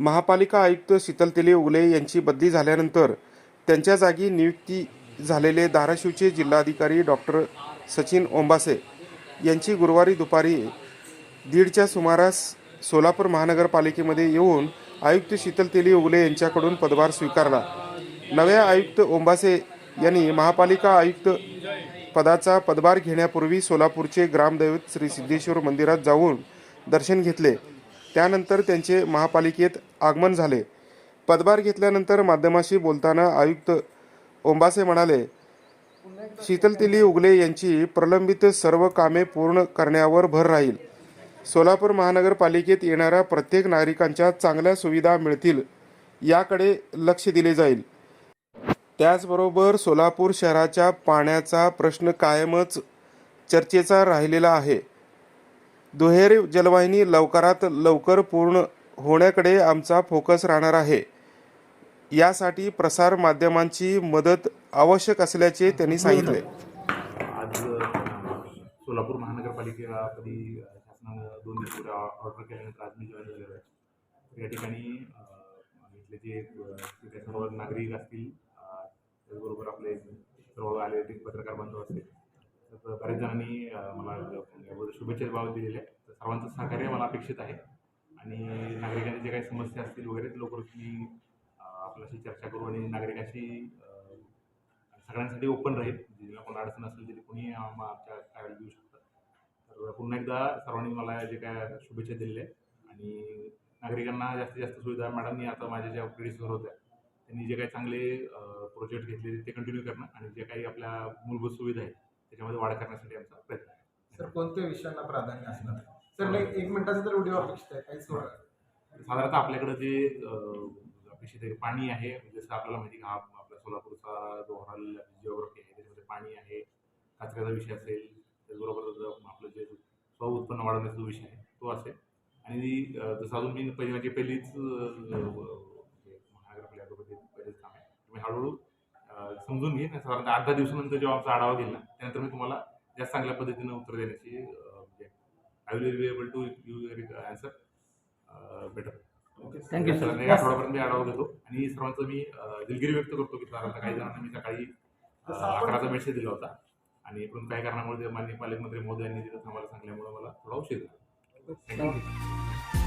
महापालिका आयुक्त शीतल तेले उगले यांची बदली झाल्यानंतर त्यांच्या जागी नियुक्ती झालेले धाराशिवचे जिल्हाधिकारी डॉक्टर सचिन ओंबासे यांची गुरुवारी दुपारी दीडच्या सुमारास सोलापूर महानगरपालिकेमध्ये येऊन आयुक्त शीतल तेली उगले यांच्याकडून पदभार स्वीकारला. नव्या आयुक्त ओंबासे यांनी महापालिका आयुक्त पदाचा पदभार घेण्यापूर्वी सोलापूरचे ग्रामदैवत श्री सिद्धेश्वर मंदिरात जाऊन दर्शन घेतले. त्यानंतर त्यांचे महापालिकेत आगमन झाले. पदभार घेतल्यानंतर माध्यमाशी बोलताना आयुक्त ओंबासे म्हणाले शीतलतिली उगले यांची प्रलंबित सर्व कामे पूर्ण करण्यावर भर राहील. सोलापूर महानगरपालिकेत येणाऱ्या प्रत्येक नागरिकांच्या चांगल्या सुविधा मिळतील याकडे लक्ष दिले जाईल. त्याचबरोबर सोलापूर शहराच्या पाण्याचा प्रश्न कायमच चर्चेचा राहिलेला आहे. दुहेरी जलवाहिनी लवकरात लवकर पूर्ण होण्याकडे आमचा फोकस राहणार आहे. यासाठी प्रसार माध्यमांची मदत आवश्यक असल्याचे त्यांनी सांगितले. आज सोलापूर महानगरपालिकेला कधी शासनानं दोन दिवस ऑर्डर केल्यानंतर आज मी जॉईन झालेलो आहे. या ठिकाणी इथले जे तिथे सर्व नागरिक असतील त्याचबरोबर आपले सर्व आले पत्रकार बांधव असतील बऱ्याच जणांनी मला शुभेच्छा भाव दिलेले आहेत. तर सर्वांचं सहकार्य मला अपेक्षित आहे. आणि नागरिकांच्या जे काही समस्या असतील वगैरे लवकर लवकरच मी आपल्याशी चर्चा करू आणि नागरिकांशी सगळ्यांसाठी ओपन राहील. ज्यांना कोणा अडचण असेल तरी कोणी आमच्या कार्यालयात येऊ शकतात तर पुन्हा एकदा सर्वांनी मला जे काय शुभेच्छा दिलेल्या आहेत. आणि नागरिकांना जास्तीत जास्त सुविधा. मॅडमनी आता माझ्या ज्या प्रिडिसर होत्या त्यांनी जे काही चांगले प्रोजेक्ट घेतले ते कंटिन्यू करणं आणि जे काही आपल्या मूलभूत सुविधा आहेत त्याच्यामध्ये वाढ करण्यासाठी आमचा प्रयत्न आहे. सर कोणत्या विषयांना प्राधान्य असणार? सर एक मिनिटाचा तर व्हिडिओ अपेक्षित आहे काहीच साधारणतः आपल्याकडं जे अपेक्षित आहे पाणी आहे जसं आपल्याला माहिती हा आपला सोलापूरचा जो ओव्हरऑल जिओग्राफी आहे त्याच्यामध्ये पाणी आहे कचऱ्याचा विषय असेल त्याचबरोबर आपलं जे स्व उत्पन्न वाढवण्याचा जो विषय आहे तो असेल. आणि जसं अजून मी पहिली माझी पहिलीच म्हणजे महानगरपालिकेमध्ये पहिलेच काम आहे. तुम्ही हळूहळू समजून घे आणि साधारणतः आठ दहा दिवसानंतर जेव्हा आमचा आढावा घेईल ना त्यानंतर मी तुम्हाला जास्त चांगल्या पद्धतीनं उत्तर देण्याची I will be able to you answer better thank you sir या आठवड्यापर्यंत मी आढावा घेतो. आणि सर्वांचं मी दिलगिरी व्यक्त करतो की साधारणतः काही जणांना मी सकाळी अकराचा मेसेज दिला होता. आणि पण काही कारणामुळे मान्य पालकमंत्री मोदयांनी तिथं थांबायला सांगल्यामुळे मला थोडा उशीर झाला. थँक्यू